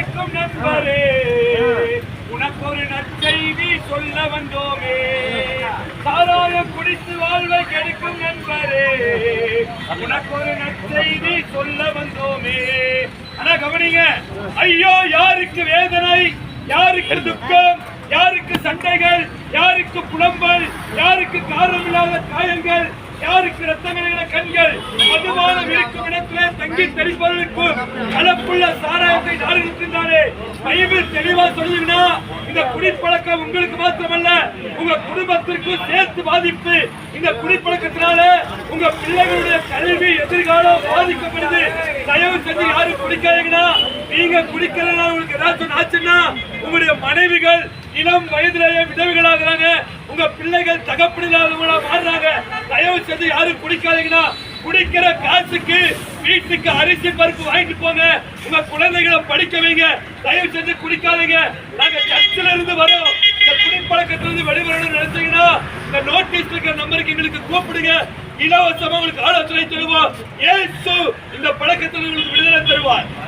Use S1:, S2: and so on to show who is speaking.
S1: கெடுக்கும் நண்பரே. உனக்கு ஒரு நற்செய்தி சொல்ல வந்தோமே. சாராயம் குடித்து வாழ்வை கெடுக்கும் நண்பரே. உனக்கு ஒரு நற்செய்தி சொல்ல வந்தோமே. ஆனா கவனிங்க. ஐயோ யாருக்கு வேதனை? யாருக்கு துக்கம்? யாருக்கு சண்டைகள்? யாருக்கு புலம்பல்? யாருக்கு காரணமில்லாத காயங்கள்? யாருக்கு ரத்தமிழந்த கண்கள்? மதுபானம் இருக்கும் இடத்திலே தங்கி தெளிப்பதற்கும் கலப்புள்ள சாராயத்தை நாடுகின்றாரே பைபிள் தெளிவா சொல்லுங்கன்னா இந்த குடிப்பழக்கம் உங்களுக்கு மாத்திரமல்ல உங்க குடும்பத்திற்கும் சேர்த்து பாதிப்பு. இந்த குடிப்பழக்கத்தினால உங்க பிள்ளைகளுடைய கல்வி எதிர்காலம் பாதிக்கப்படுது. தயவு செஞ்சு யாரும் குடிக்காதீங்கன்னா நீங்க குடிக்கிறதுனால உங்களுக்கு ஏதாச்சும் ஆச்சுன்னா உங்களுடைய மனைவிகள் இளம் வயதிலேயே விதவிகளாகிறாங்க. உங்க பிள்ளைகள் தகப்படில்லாதவங்களா மாறுறாங்க. தயவு செஞ்சு யாரும் குடிக்காதீங்கன்னா குடிக்கிற காசுக்கு வீட்டுக்கு அரிசி பருப்பு வாங்கிட்டு போங்க. உங்க குழந்தைகளை படிக்க வைங்க. தயவு செஞ்சு குடிக்காதீங்க. நாங்க சர்ச்சில் இருந்து வரோம். இந்த குடிப்பழக்கத்திலிருந்து வெளிவரணும்னு நினைச்சீங்கன்னா இந்த நோட்டீஸ் இருக்கிற நம்பருக்கு எங்களுக்கு கூப்பிடுங்க. இலவசமா உங்களுக்கு ஆலோசனை தருவோம். ஏசு இந்த பழக்கத்தில் உங்களுக்கு விடுதலை தருவார்.